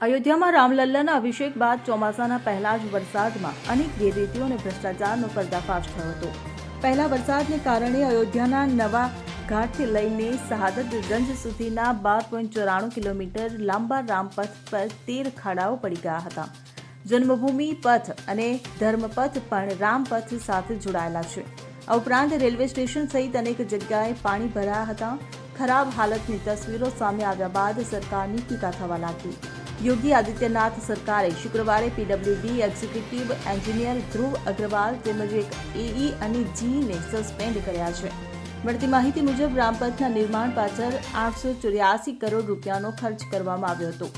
અયોધ્યામાં રામલલ્લાના અભિષેક બાદ ચોમાસાના પહેલા જ વરસાદમાં અનેક ગેરરીતિઓ અને ભ્રષ્ટાચારનો પર્દાફાશ થયો હતો. પહેલા વરસાદને કારણે અયોધ્યાના નવા ઘાટથી લઈને શહાદતગંજ સુધીના બાર પોઈન્ટ ચોરાણું કિલોમીટર લાંબા રામપથ પર તેર ખાડાઓ પડી ગયા હતા. જન્મભૂમિ પથ અને ધર્મપથ પણ રામપથ સાથે જોડાયેલા છે. આ ઉપરાંત રેલવે સ્ટેશન સહિત અનેક જગ્યાએ પાણી ભરાયા હતા. ખરાબ હાલતની તસવીરો સામે આવ્યા બાદ સરકારની ટીકા થવા લાગી. યોગી આદિત્યનાથ સરકારે શુક્રવારે PWD executive engineer Dhruv Agrawal તેમજ એક એઈ અને જીને સસ્પેન્ડ કર્યા છે. મળતી માહિતી મુજબ રામપથના નિર્માણ પાછળ આઠસો ચોર્યાસી કરોડ રૂપિયાનો ખર્ચ કરવામાં આવ્યો હતો.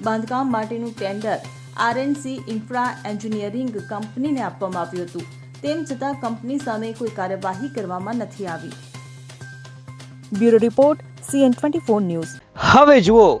બાંધકામ માટેનું ટેન્ડર આરએનસી ઇન્ફ્રા એન્જિનિયરિંગ કંપનીને આપવામાં આવ્યું હતું. તેમ છતાં કંપની સામે કોઈ કાર્યવાહી કરવામાં નથી આવી. Bureau report, CN twenty news. હવે જુઓ